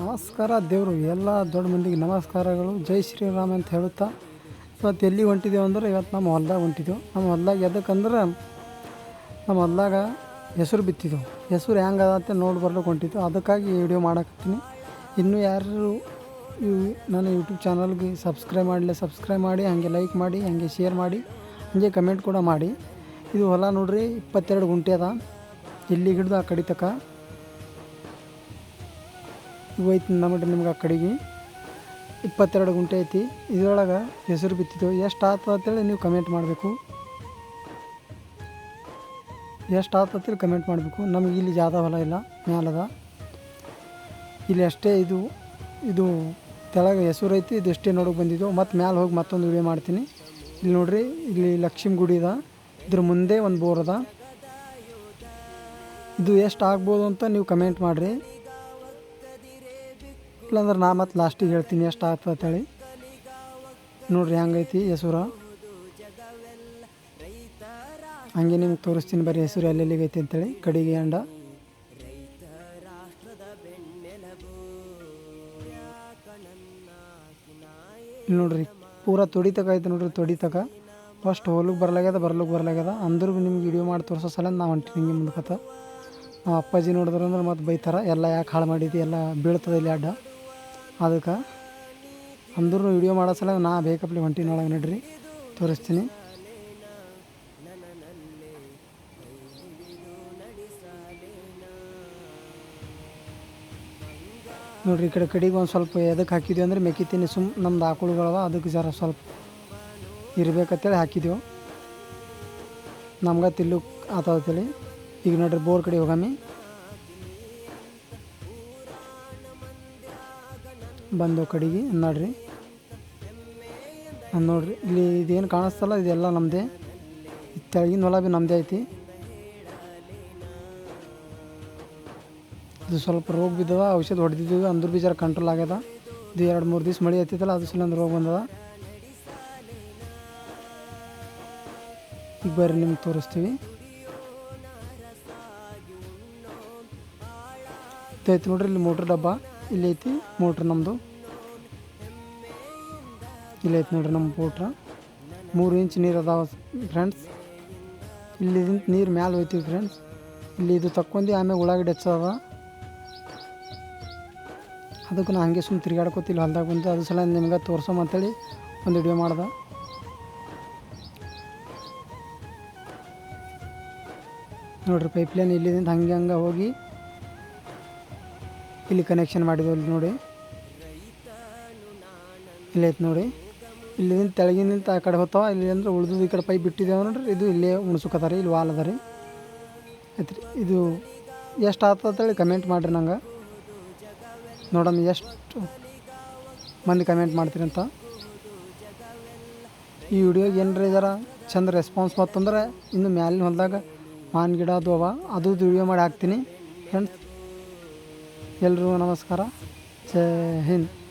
ನಮಸ್ಕಾರ ದೇವರು, ಎಲ್ಲ ದೊಡ್ಡ ಮಂದಿಗೆ ನಮಸ್ಕಾರಗಳು. ಜೈ ಶ್ರೀರಾಮ್ ಅಂತ ಹೇಳುತ್ತಾ, ಇವತ್ತು ಎಲ್ಲಿ ಹೊಂಟಿದ್ದೇವೆ ಅಂದ್ರೆ ಇವತ್ತು ನಮ್ಮ ಹೊಲ್ದಾಗ ಹೊಂಟಿದ್ದೆವು. ನಮ್ಮ ಹೊಲ್ದಾಗ ಎದಕ್ಕಂದ್ರೆ ನಮ್ಮ ಹೊಲ್ದಾಗ ಹೆಸರು ಬಿತ್ತಿದ್ದೆವು. ಹೆಸರು ಹೆಂಗದ ಅಂತ ನೋಡಿ ಬರ್ಲಿಕ್ಕೆ ಹೊಂಟಿದ್ದು ಅದಕ್ಕಾಗಿ ವಿಡಿಯೋ ಮಾಡಕತ್ತೀನಿ. ಇನ್ನೂ ಯಾರು ನನ್ನ ಯೂಟ್ಯೂಬ್ ಚಾನಲ್ಗೆ ಸಬ್ಸ್ಕ್ರೈಬ್ ಮಾಡಲಿ, ಸಬ್ಸ್ಕ್ರೈಬ್ ಮಾಡಿ, ಹಾಗೆ ಲೈಕ್ ಮಾಡಿ, ಹಾಗೆ ಶೇರ್ ಮಾಡಿ, ಹಾಗೆ ಕಮೆಂಟ್ ಕೂಡ ಮಾಡಿ. ಇದು ಹೊಲ ನೋಡ್ರಿ, ಇಪ್ಪತ್ತೆರಡು ಗುಂಟೆ ಅದ. ಇಲ್ಲಿ ಹಿಡ್ದು ಆ ಕಡಿತಕ್ಕ ತಕ. ಇವು ಐತಿ ನಮಗೆ ನಿಮ್ಗೆ ಆ ಕಡೆಗೆ. ಇಪ್ಪತ್ತೆರಡು ಗುಂಟೆ ಐತಿ. ಇದ್ರೊಳಗೆ ಹೆಸರು ಬಿತ್ತಿದ್ದು ಎಷ್ಟು ಆತದ ಅಂತೇಳಿ ನೀವು ಕಮೆಂಟ್ ಮಾಡಬೇಕು. ಎಷ್ಟು ಆತಂತೇಳಿ ಕಮೆಂಟ್ ಮಾಡಬೇಕು. ನಮಗೆ ಇಲ್ಲಿ ಜಾದ ಹೊಲ ಇಲ್ಲ ಮ್ಯಾಲದ ಇಲ್ಲಿ ಅಷ್ಟೇ ಇದು ಇದು ತೆಳಗೆ ಹೆಸರು ಐತಿ, ಇದು ಎಷ್ಟೇ ನೋಡೋಕೆ ಬಂದಿದ್ದು, ಮತ್ತು ಮ್ಯಾಲೆ ಹೋಗಿ ಮತ್ತೊಂದು ವಿಡಿಯೋ ಮಾಡ್ತೀನಿ. ಇಲ್ಲಿ ನೋಡ್ರಿ, ಇಲ್ಲಿ ಲಕ್ಷ್ಮೀ ಗುಡಿ ಅದ. ಇದ್ರ ಮುಂದೆ ಒಂದು ಬೋರ್ ಅದ. ಇದು ಎಷ್ಟು ಆಗ್ಬೋದು ಅಂತ ನೀವು ಕಮೆಂಟ್ ಮಾಡಿರಿ. ಇಲ್ಲಾಂದ್ರೆ ನಾ ಮತ್ತು ಲಾಸ್ಟಿಗೆ ಹೇಳ್ತೀನಿ, ಎಷ್ಟು ಅಂತ ಅಂತೇಳಿ. ನೋಡ್ರಿ ಹೆಂಗೈತಿ ಹೆಸರು. ಹಂಗೆ ನಿಮ್ಗೆ ತೋರಿಸ್ತೀನಿ ಬರೀ ಹೆಸರು ಎಲ್ಲೆಲ್ಲಿಗೈತಿ ಅಂತೇಳಿ, ಕಡಿಗೆ ಅಂಡ. ನೋಡ್ರಿ, ಪೂರ ತೊಡಿ ತಕ ಐತೆ ನೋಡ್ರಿ ತೊಡಿ ತಕ ಫಸ್ಟ್ ಹೋಲಿಗೆ ಬರ್ಲಾಗ್ಯದ ಬರ್ಲಿಕ್ಕೆ ಬರ್ಲಾಗ್ಯದ. ಅಂದ್ರೂ ನಿಮ್ಗೆ ವಿಡಿಯೋ ಮಾಡಿ ತೋರಿಸೋ ಸಲ ನಾವು ಹೊಂಟಿನಿ ಹಿಂಗೆ ಮುಂದಕತ್ತ ನಾವು ಅಪ್ಪಾಜಿ ನೋಡಿದ್ರು ಅಂದ್ರೆ ಮತ್ತೆ ಬೈತಾರ, ಎಲ್ಲ ಯಾಕೆ ಹಾಳು ಮಾಡಿದ್ದು ಎಲ್ಲ ಬೀಳ್ತದೆ ಇಲ್ಲಿ ಅಡ್ಡ. ಅದಕ್ಕೆ ಅಂದ್ರೂ ವಿಡಿಯೋ ಮಾಡೋ ಸಲ ನಾ ಬೇಕಪ್ಲಿ ಹೊಂಟಿನೊಳಗೆ ನಡ್ರಿ, ತೋರಿಸ್ತೀನಿ. ನೋಡ್ರಿ ಈ ಕಡೆ ಕಡೆಗೆ ಒಂದು ಸ್ವಲ್ಪ ಎದಕ್ಕೆ ಹಾಕಿದ್ವಿ ಅಂದ್ರೆ ಮೆಕ್ಕಿತೀನಿ ಸುಮ್ ನಮ್ದು ಆಕಳುಗಳವ, ಅದಕ್ಕೆ ಜರ ಸ್ವಲ್ಪ ಇರ್ಬೇಕಂತೇಳಿ ಹಾಕಿದೆವು. ನಮ್ಗೆ ತಿಲ್ಲು ಆತಂತೇಳಿ ಈಗ ನೋಡ್ರಿ ಬೋರ್ ಕಡೆ ಹೋಗಮ್ಮಿ ಬಂದು ಕಡೆಗೆ ನೋಡ್ರಿ. ನೋಡ್ರಿ, ಇಲ್ಲಿ ಇದೇನು ಕಾಣಿಸ್ತಲ್ಲ, ಇದೆಲ್ಲ ನಮ್ಮದೇ ತೆಳಗಿನ ಹೊಲ ಭೀ ನಮ್ಮದೇ ಐತಿ. ಇದು ಸ್ವಲ್ಪ ರೋಗ ಬಿದ್ದದ, ಔಷಧ ಹೊಡೆದಿದ್ದೀವಿ ಅಂದ್ರೂ ಬಿ ಜರ ಕಂಟ್ರೋಲ್ ಆಗ್ಯದ. ಇದು ಎರಡು ಮೂರು ದಿವ್ಸ ಮಳೆ ಐತಿತ್ತಲ್ಲ ಅದು ಸಲ ರೋಗ ಬಂದದ. ಈಗ ಬರ್ರಿ ನಿಮ್ಗೆ ತೋರಿಸ್ತೀವಿ. ಐತಿ ನೋಡ್ರಿ, ಇಲ್ಲಿ ಮೋಟ್ರ್ ಡಬ್ಬ. ಇಲ್ಲಿ ಐತಿ ಮೋಟ್ರ್ ನಮ್ಮದು ಇಲ್ಲಿ ಐತಿ ನೋಡ್ರಿ ನಮ್ಮ ಮೋಟ್ರ. ಮೂರು ಇಂಚ್ ನೀರು ಅದಾವ ಫ್ರೆಂಡ್ಸ್ ಇಲ್ಲಿ ನೀರು ಮ್ಯಾಲೆ ಹೋಯ್ತೀವಿ ಫ್ರೆಂಡ್ಸ್ ಇಲ್ಲಿ ಇದು ತಕ್ಕೊಂಡು ಆಮೇಲೆ ಉಳ್ಳಾಗಡ್ಡೆ ಹೆಚ್ಚದ. ಅದಕ್ಕೆ ನಾ ಹಂಗೆ ಸುಮ್ಮನೆ ತಿರ್ಗಾಡ್ಕೊತಿಲ್ಲ, ಹೊಲ್ದಾಗ ಬಂದು ಅದು ಸಲ ನಿಮ್ಗೆ ತೋರ್ಸೋಮ ಅಂತೇಳಿ ಒಂದು ವಿಡಿಯೋ ಮಾಡ್ದೆ. ನೋಡ್ರಿ ಪೈಪ್ಲೈನ್ ಇಲ್ಲಿಂದ ಹಂಗೆ ಹಂಗೆ ಹೋಗಿ ಇಲ್ಲಿ ಕನೆಕ್ಷನ್ ಮಾಡಿದ್ವಿ ಇಲ್ಲಿ ನೋಡಿ. ಇಲ್ಲಿ ಐತೆ ನೋಡಿ. ಇಲ್ಲಿಂದ ತೆಳಗಿನಿಂದ ಆ ಕಡೆ ಹೋಗ್ತಾವ. ಇಲ್ಲಿ ಅಂದ್ರೆ ಉಳ್ದು ಈ ಕಡೆ ಪೈಪ್ ಬಿಟ್ಟಿದ್ದೇವೆ ನೋಡ್ರಿ ಇದು ಇಲ್ಲೇ ಉಣ್ಸುಕತ್ತಾರ ಇಲ್ಲಿ ವಾಲ್ ಅದ ರೀ. ಆಯ್ತು ರೀ. ಇದು ಎಷ್ಟು ಅಂತ ಅಂತೇಳಿ ಕಮೆಂಟ್ ಮಾಡಿರಿ ನಂಗೆ. ನೋಡೋಣ ಎಷ್ಟು ಮಂದಿ ಕಮೆಂಟ್ ಮಾಡ್ತೀರಿ ಅಂತ. ಈ ವಿಡಿಯೋಗೆ ಏನ್ರಿ ಜರ ಚಂದ ರೆಸ್ಪಾನ್ಸ್ ಮತ್ತಂದ್ರೆ ಇನ್ನು ಮ್ಯಾಲಿನ ಹೊಲದಾಗ ಮಾನ್ ಗಿಡ ಅದು ಅವ. ಅದು ವಿಡಿಯೋ ಮಾಡಿ ಹಾಕ್ತೀನಿ. ಫ್ರೆಂಡ್ಸ್ ಎಲ್ರಿಗೂ ನಮಸ್ಕಾರ. ಜೈ ಹಿಂದ್.